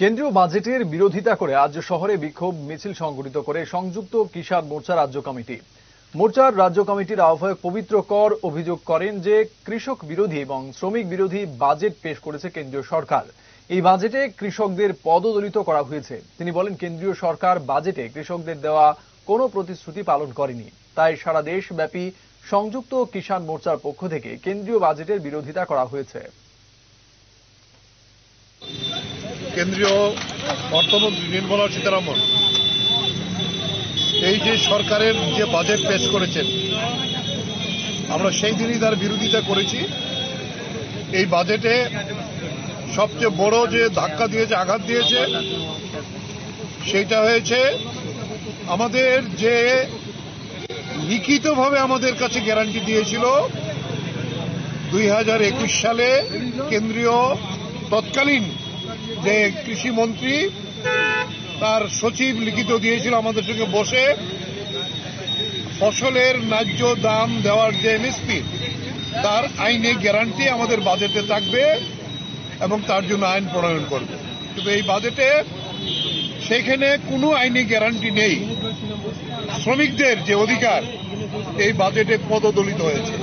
কেন্দ্রীয় বাজেটের বিরোধিতা করে আজ শহরে বিক্ষোভ মিছিল সংগঠিত করে সংযুক্ত কিষাণ মোর্চা রাজ্য কমিটি। মোর্চার রাজ্য কমিটির আহ্বায়ক পবিত্র কর অভিযোগ করেন যে কৃষক বিরোধী এবং শ্রমিক বিরোধী বাজেট পেশ করেছে কেন্দ্রীয় সরকার। এই বাজেটে কৃষকদের পদদলিত করা হয়েছে। তিনি বলেন, কেন্দ্রীয় সরকার বাজেটে কৃষকদের দেওয়া কোনো প্রতিশ্রুতি পালন করেনি। তাই সারা দেশব্যাপী সংযুক্ত কিষাণ মোর্চার পক্ষ থেকে কেন্দ্রীয় বাজেটের বিরোধিতা করা হয়েছে। কেন্দ্রীয় অর্থমন্ত্রী নির্মলা সীতারামন এই যে সরকারের যে বাজেট পেশ করেছেন, আমরা সেই দিনই তার বিরোধিতা করেছি। এই বাজেটে সবচেয়ে বড় যে ধাক্কা দিয়েছে, আঘাত দিয়েছে সেটা হয়েছে আমাদের যে লিখিতভাবে আমাদের কাছে গ্যারান্টি দিয়েছিল, দুই হাজার একুশ সালে কেন্দ্রীয় তৎকালীন যে কৃষি মন্ত্রী, তার সচিব লিখিত দিয়েছিল আমাদের সঙ্গে বসে, ফসলের ন্যায্য দাম দেওয়ার যে এমএসপি তার আইনে গ্যারান্টি আমাদের বাজেটে থাকবে এবং তার জন্য আইন প্রণয়ন করবে। কিন্তু এই বাজেটে সেখানে কোনো আইনি গ্যারান্টি নেই। শ্রমিকদের যে অধিকার, এই বাজেটে পদদলিত হয়েছে।